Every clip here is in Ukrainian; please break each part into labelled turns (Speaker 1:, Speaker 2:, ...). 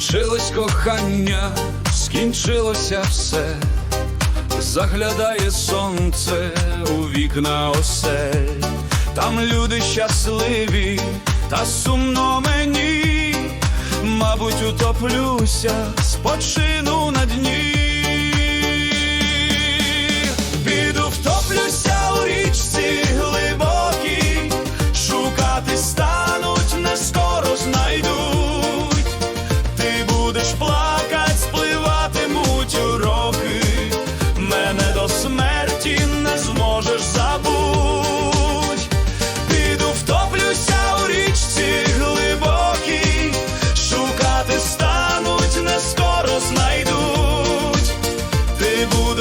Speaker 1: Скінчилось кохання, скінчилося все, заглядає сонце у вікна осель, там люди щасливі, та сумно мені, мабуть, утоплюся, спочину на дні.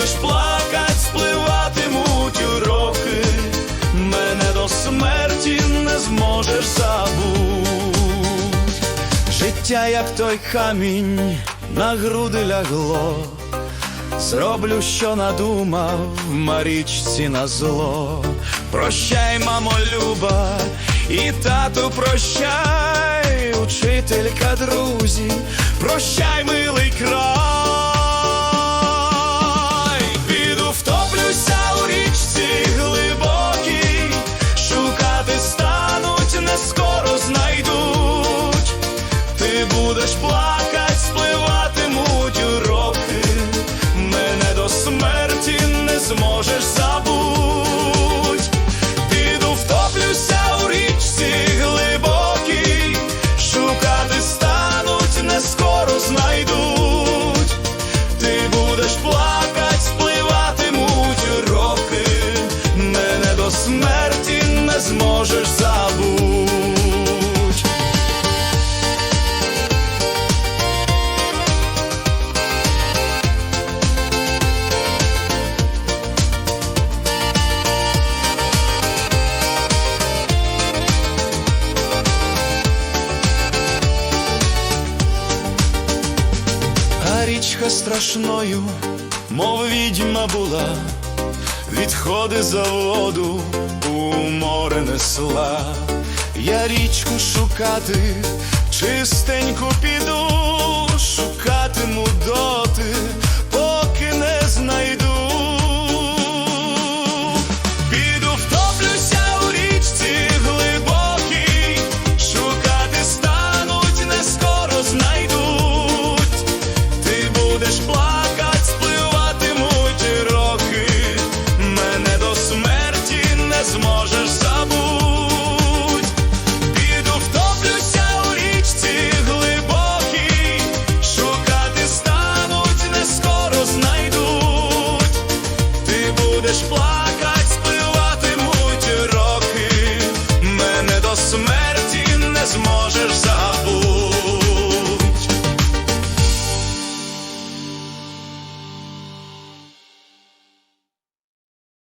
Speaker 1: Будеш плакать, спливатимуть уроки, мене до смерті не зможеш забуть. Життя, як той камінь, на груди лягло. Зроблю, що надумав, Марічці на зло. Прощай, мамо, люба, і тату прощай, учителька, друзі, прощай, score. А страшною, мов відьма була, відходи за воду у море несла. Я річку шукати, чистеньку піду,